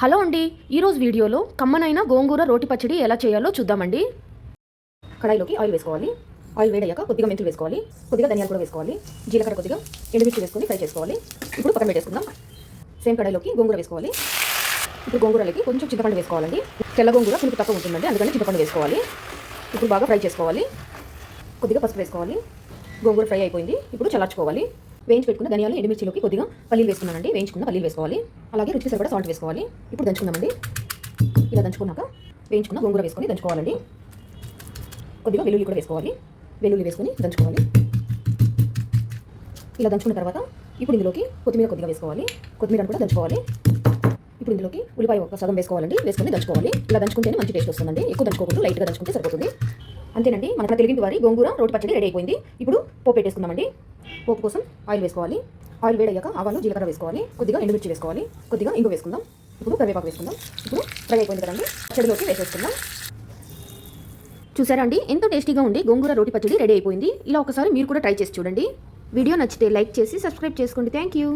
Hello అండి ఈరోజు వీడియోలో కమ్మనైన గోంగూర రోటి పచ్చడి ఎలా చేయాలో చూద్దామండి. కడాయిలోకి ఆయిల్ వేసుకోవాలి. ఆయిల్ వేడయ్యాక కొద్దిగా మెంతులు వేసుకోవాలి. కొద్దిగా ధనియాలు కూడా వేసుకోవాలి. జీలకర్ర కొద్దిగా ఎండుమిర్చి వేసుకొని ఫ్రై చేసుకోవాలి. ఇప్పుడు పక్కన పెట్టేసుకుందాం సేమ్ కడాయిలోకి గోంగూర వేసుకోవాలి. ఇప్పుడు గోంగూరలకి కొంచెం చింతపండు వేసుకోవాలండి. తెల్ల గోంగూర పులుపు తక్కువ ఉంటుందండి అందుకని చింతపండు వేసుకోవాలి. ఇప్పుడు బాగా ఫ్రై చేసుకోవాలి. కొద్దిగా పసుపు వేసుకోవాలి. గోంగూర ఫ్రై అయిపోయింది. ఇప్పుడు చల్లార్చుకోవాలి. వేయించి పెట్టుకున్న ధనియాలు ఎండుమిర్చిలోకి కొద్దిగా పల్లీలు వేసుకున్నానండి. వేయించుకున్న పల్లీలు వేసుకోవాలి. అలాగే రుచికి సరిపడా సాల్ట్ వేసుకోవాలి. ఇప్పుడు దంచుకుందామండి. ఇలా దంచుకున్నాక వేయించుకున్న గోంగూర వేసుకొని దంచుకోవాలండి. కొద్దిగా వెల్లుల్లి కూడా వేసుకోవాలి. వెల్లుల్లి వేసుకొని దంచుకోవాలి. ఇలా దంచుకున్న తర్వాత ఇప్పుడు ఇందులోకి కొత్తిమీర కొద్దిగా వేసుకోవాలి. కొత్తిమీర కూడా దంచుకోవాలి. ఇప్పుడు ఇందులోకి ఉల్లిపాయ ఒక సగం వేసుకోవాలండి. వేసుకొని దంచుకోవాలి. ఇలా దంచుకుంటేనే మంచి టేస్ట్ వస్తుందండి. ఎక్కువ దంచుకోకుండా లైట్గా దంచుకుంటే సరిపోతుంది. అంతేనండి. మన తెలుగింటి వారి గోంగూర రోటి పచ్చడి రెడీ అయిపోయింది. ఇప్పుడు పోపు పెట్టేసుకుందామండి. పోపు కోసం ఆయిల్ వేసుకోవాలి. ఆయిల్ వేడయ్యాక ఆవాలు జీలకర్ర వేసుకోవాలి. కొద్దిగా ఎండుమిర్చి వేసుకోవాలి. కొద్దిగా ఇంగు వేసుకుందాం. ఇప్పుడు కరివేపాకు వేసుకుందాం. ఇప్పుడు ఫ్రై అయిపోయింది కదండి పచ్చడిలోకి వేసేసుకుందాం. చూసారా అండి? ఎంతో టేస్టీగా ఉండి గోంగూర రోటి పచ్చడి రెడీ అయిపోయింది. ఇలా ఒకసారి మీరు కూడా ట్రై చేసి చూడండి. వీడియో నచ్చితే లైక్ చేసి సబ్స్క్రైబ్ చేసుకోండి. Thank you.